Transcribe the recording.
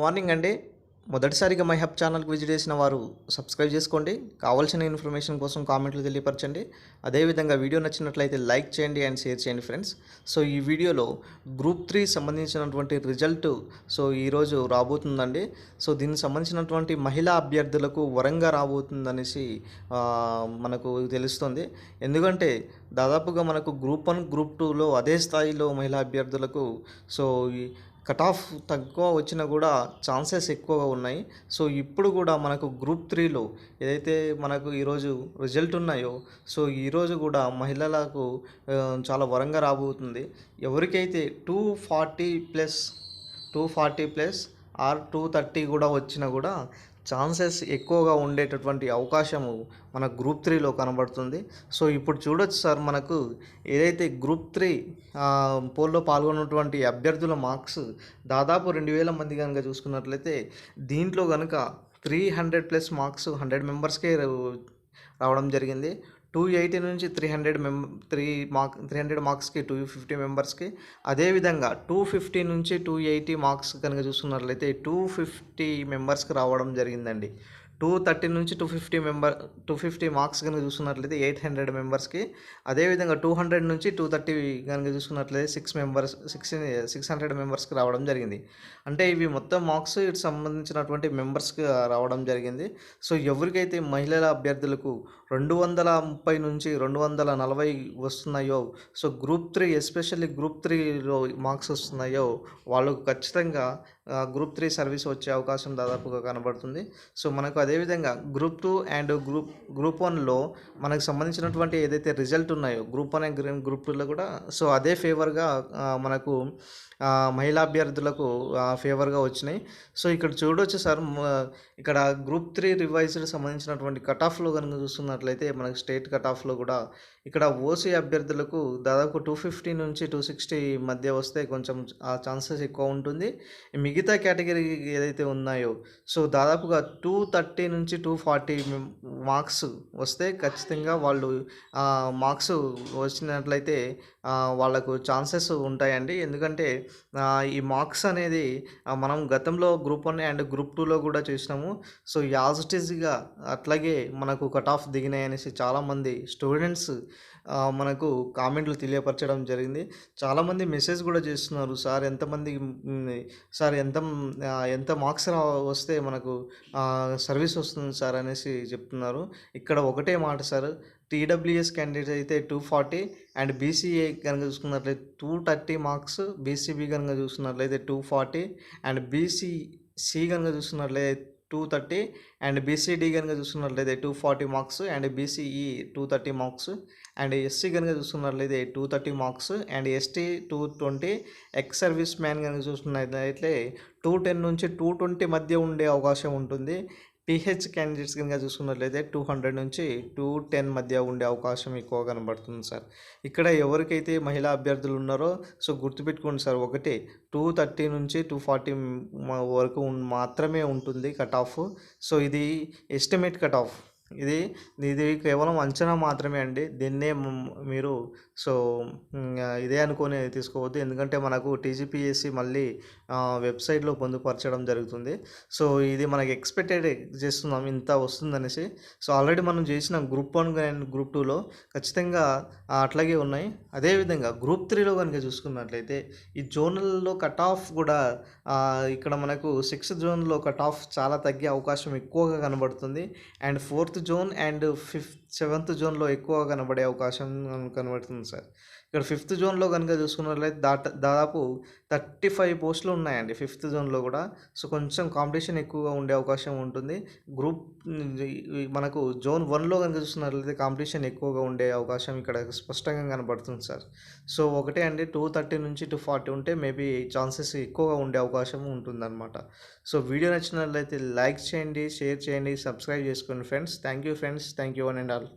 Morning అండి. మొదటిసారిగా my hub ఛానల్కి విజిట్ చేసిన వారు సబ్స్క్రైబ్ చేసుకోండి. కావాల్సిన ఇన్ఫర్మేషన్ కోసం కామెంట్లు తెలియపరచండి. అదేవిధంగా వీడియో నచ్చినట్లయితే లైక్ చేయండి అండ్ షేర్ చేయండి ఫ్రెండ్స్. సో ఈ వీడియోలో గ్రూప్ త్రీ సంబంధించినటువంటి రిజల్ట్ సో ఈరోజు రాబోతుందండి. సో దీనికి సంబంధించినటువంటి మహిళా అభ్యర్థులకు వరంగా రాబోతుందనేసి మనకు తెలుస్తుంది. ఎందుకంటే దాదాపుగా మనకు గ్రూప్ వన్ గ్రూప్ టూలో అదే స్థాయిలో మహిళా అభ్యర్థులకు సో ఈ కట్ ఆఫ్ తక్కువ వచ్చినా కూడా ఛాన్సెస్ ఎక్కువగా ఉన్నాయి. సో ఇప్పుడు కూడా మనకు గ్రూప్ త్రీలో ఏదైతే మనకు ఈరోజు రిజల్ట్ ఉన్నాయో సో ఈరోజు కూడా మహిళలకు చాలా వరంగా రాబోతుంది. ఎవరికైతే two forty plus two forty plus or two thirty కూడా వచ్చినా కూడా ఛాన్సెస్ ఎక్కువగా ఉండేటటువంటి అవకాశము మన గ్రూప్ త్రీలో కనబడుతుంది. సో ఇప్పుడు చూడొచ్చు సార్ మనకు ఏదైతే గ్రూప్ త్రీ పోల్లో పాల్గొన్నటువంటి అభ్యర్థుల మార్క్స్ దాదాపు రెండు వేల మంది కనుక చూసుకున్నట్లయితే దీంట్లో కనుక three hundred plus marks hundred మెంబర్స్కే రావడం జరిగింది. టూ ఎయిటీ నుంచి త్రీ హండ్రెడ్ మెం త్రీ మార్క్ త్రీ హండ్రెడ్ మార్క్స్కి టూ ఫిఫ్టీ మెంబర్స్కి అదేవిధంగా టూ ఫిఫ్టీ నుంచి టూ ఎయిటీ మార్క్స్ కనుక చూసుకున్నట్లయితే టూ ఫిఫ్టీ మెంబర్స్కి రావడం జరిగిందండి. టూ థర్టీ నుంచి two fifty member two fifty marks కనుక చూసుకున్నట్లయితే ఎయిట్ హండ్రెడ్ మెంబర్స్కి. అదేవిధంగా టూ హండ్రెడ్ నుంచి టూ థర్టీ కనుక చూసుకున్నట్లయితే six members six six hundred మెంబర్స్కి రావడం జరిగింది. అంటే ఇవి మొత్తం మార్క్స్ ఇటు సంబంధించినటువంటి మెంబర్స్కి రావడం జరిగింది. సో ఎవరికైతే మహిళల అభ్యర్థులకు రెండు వందల ముప్పై నుంచి రెండు వందల నలభై వస్తున్నాయో so group three especially group త్రీలో మార్క్స్ వస్తున్నాయో వాళ్ళకు ఖచ్చితంగా గ్రూప్ త్రీ సర్వీస్ వచ్చే అవకాశం దాదాపుగా కనబడుతుంది. సో మనకు అదేవిధంగా group two and group group వన్లో మనకు సంబంధించినటువంటి ఏదైతే రిజల్ట్ ఉన్నాయో గ్రూప్ వన్ అండ్ గ్రూప్ టూలో కూడా సో అదే ఫేవర్గా మనకు మహిళా అభ్యర్థులకు ఫేవర్గా వచ్చినాయి. సో ఇక్కడ చూడొచ్చు సార్ ఇక్కడ గ్రూప్ త్రీ రివైజ్డ్ సంబంధించినటువంటి కట్ ఆఫ్లో కనుక చూస్తున్నట్లయితే మనకు స్టేట్ కట్ ఆఫ్లో కూడా ఇక్కడ ఓసీ అభ్యర్థులకు దాదాపు టూ ఫిఫ్టీ నుంచి టూ సిక్స్టీ మధ్య వస్తే కొంచెం ఆ ఛాన్సెస్ ఎక్కువ ఉంటుంది. మిగతా కేటగిరీ ఏదైతే ఉన్నాయో సో దాదాపుగా టూ థర్టీ నుంచి టూ ఫార్టీ మార్క్స్ వస్తే ఖచ్చితంగా వాళ్ళు మార్క్స్ వచ్చినట్లయితే వాళ్ళకు ఛాన్సెస్ ఉంటాయండి. ఎందుకంటే ఈ మార్క్స్ అనేది మనం గతంలో గ్రూప్ వన్ అండ్ గ్రూప్ టూలో కూడా చూసినాము. సో యాజిటీస్గా అట్లాగే మనకు కట్ ఆఫ్ దిగినాయి అనేసి చాలామంది స్టూడెంట్స్ మనకు కామెంట్లు తెలియపరచడం జరిగింది. చాలామంది మెసేజ్ కూడా చేస్తున్నారు. సార్ ఎంతమంది సార్ ఎంత ఎంత మార్క్స్ రా వస్తే మనకు సర్వీస్ వస్తుంది సార్ అనేసి చెప్తున్నారు. ఇక్కడ ఒకటే మాట సార్ టీడబ్ల్యూఎస్ క్యాండిడేట్ అయితే టూ ఫార్టీ అండ్ బీసీఏ కనుక చూసుకున్నట్లయితే టూ థర్టీ మార్క్స్ బీసీబీ కనుక చూసుకున్నట్లయితే టూ ఫార్టీ అండ్ బీసీసీ కనుక చూసుకున్నట్లయితే టూ థర్టీ అండ్ బీసీడీ కనుక చూసుకున్నట్లయితే two forty marks and BCE two thirty marks and SC కనుక చూసుకున్నట్లయితే two thirty marks and ST two twenty ex serviceman కనుక చూసుకున్నట్లయితే టూ టెన్ నుంచి టూ ట్వంటీ మధ్య ఉండే అవకాశం ఉంటుంది. పిహెచ్ క్యాండిడేట్స్ కనుక చూసుకున్నట్లయితే టూ హండ్రెడ్ నుంచి టూ టెన్ మధ్య ఉండే అవకాశం ఎక్కువ కనబడుతుంది సార్. ఇక్కడ ఎవరికైతే మహిళా అభ్యర్థులు ఉన్నారో సో గుర్తుపెట్టుకోండి సార్ ఒకటి టూ థర్టీ నుంచి టూ ఫార్టీ వరకు మాత్రమే ఉంటుంది కట్ ఆఫ్ సో ఇది ఎస్టిమేట్ కట్ ఆఫ్ ఇది ఇది కేవలం అంచనా మాత్రమే అండి. దీన్నే మీరు సో ఇదే అనుకొని తీసుకోవద్దు. ఎందుకంటే మనకు టీజీపీఎస్సి మళ్ళీ వెబ్సైట్లో పొందుపరచడం జరుగుతుంది. సో ఇది మనకి ఎక్స్పెక్టెడ్ చేస్తున్నాం. ఇంత వస్తుందనేసి. సో ఆల్రెడీ మనం చేసిన గ్రూప్ వన్ అండ్ గ్రూప్ టూలో ఖచ్చితంగా అట్లాగే ఉన్నాయి. అదేవిధంగా గ్రూప్ త్రీలో కనుక చూసుకున్నట్లయితే ఈ జోన్లలో కట్ ఆఫ్ కూడా ఇక్కడ మనకు సిక్స్త్ జోన్లో కట్ ఆఫ్ చాలా తగ్గే అవకాశం ఎక్కువగా కనబడుతుంది. And fourth zone and fifth seventh జోన్లో ఎక్కువ కనబడే అవకాశం కనబడుతుంది సార్. ఇక్కడ ఫిఫ్త్ జోన్లో కనుక చూసుకున్నట్లయితే దాట దాదాపు థర్టీ ఫైవ్ పోస్టులు ఉన్నాయండి ఫిఫ్త్ జోన్లో కూడా. సో కొంచెం కాంపిటీషన్ ఎక్కువగా ఉండే అవకాశం ఉంటుంది. గ్రూప్ మనకు జోన్ వన్లో కనుక చూసుకున్నట్లయితే కాంపిటీషన్ ఎక్కువగా ఉండే అవకాశం ఇక్కడ స్పష్టంగా కనబడుతుంది సార్. సో ఒకటే అండి టూ థర్టీ నుంచి టూ ఫార్టీ ఉంటే మేబీ ఛాన్సెస్ ఎక్కువగా ఉండే అవకాశం ఉంటుందన్నమాట. సో వీడియో నచ్చినట్లయితే లైక్ చేయండి షేర్ చేయండి సబ్స్క్రైబ్ చేసుకోండి friends. Thank you friends. Thank you one and all.